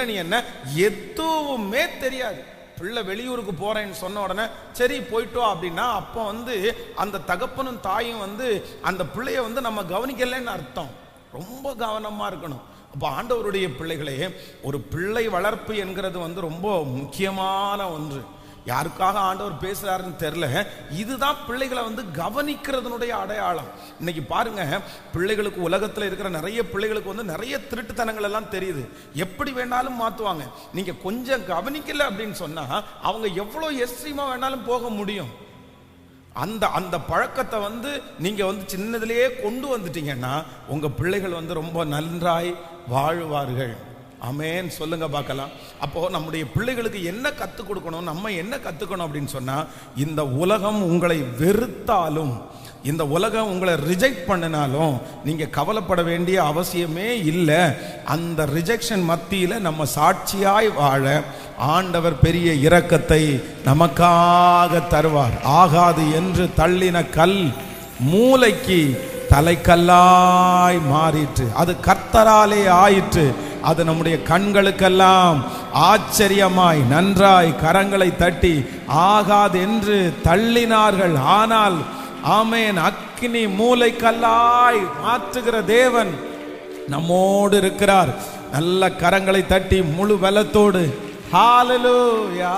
பின்னணி என்ன? எதுவுமே தெரியாது. பிள்ளை வெளியூருக்கு போறேன்னு சொன்ன உடனே சரி போயிட்டோம் அப்படின்னா அப்போ வந்து அந்த தகப்பனும் தாயும் வந்து அந்த பிள்ளைய வந்து நம்ம கவனிக்கலைன்னு அர்த்தம். ரொம்ப கவனமா இருக்கணும். அப்போ ஆண்டவருடைய பிள்ளைகளே ஒரு பிள்ளை வளர்ப்பு என்கிறது வந்து ரொம்ப முக்கியமான ஒன்று. யாருக்காக ஆண்டவர் பேசுறாருன்னு தெரியல. இதுதான் பிள்ளைகளை வந்து கவனிக்கிறதுனுடைய அடையாளம். இன்னைக்கு பாருங்க பிள்ளைகளுக்கு உலகத்தில் இருக்கிற நிறைய பிள்ளைகளுக்கு வந்து நிறைய திருட்டுத்தனங்கள் எல்லாம் தெரியுது. எப்படி வேணாலும் மாற்றுவாங்க நீங்க கொஞ்சம் கவனிக்கல அப்படின்னு சொன்னா அவங்க எவ்வளோ எஸ்ட்ரீமா வேணாலும் போக முடியும். அந்த அந்த பழக்கத்தை வந்து நீங்க வந்து சின்னதிலேயே கொண்டு வந்துட்டீங்கன்னா உங்க பிள்ளைகள் வந்து ரொம்ப நன்றாய் வாழ்வார்கள். அமேன் சொல்லுங்க பார்க்கலாம். அப்போ நம்முடைய பிள்ளைகளுக்கு என்ன கற்றுக் கொடுக்கணும் நம்ம என்ன கற்றுக்கணும் அப்படின்னு சொன்னா இந்த உலகம் உங்களை வெறுத்தாலும் இந்த உலகம் உங்களை ரிஜெக்ட் பண்ணினாலும் நீங்க கவலைப்பட வேண்டிய அவசியமே இல்லை. அந்த ரிஜெக்ஷன் மத்தியில நம்ம சாட்சியாய் வாழ ஆண்டவர் பெரிய இரக்கத்தை நமக்காக தருவார். ஆகாது என்று தள்ளின கல் மூளைக்கு தலைக்கல்லாய் மாறிற்று. அது கர்த்தராலே ஆயிற்று. அது நம்முடைய கண்களுக்கெல்லாம் ஆச்சரியமாய் நன்றாய் கரங்களை தட்டி ஆகாது என்று தள்ளினார்கள். ஆனால் ஆமேன் அக்கினி மூளைக்கல்லாய் மாற்றுகிற தேவன் நம்மோடு இருக்கிறார். நல்ல கரங்களை தட்டி முழு பலத்தோடு ஹாலலூயா.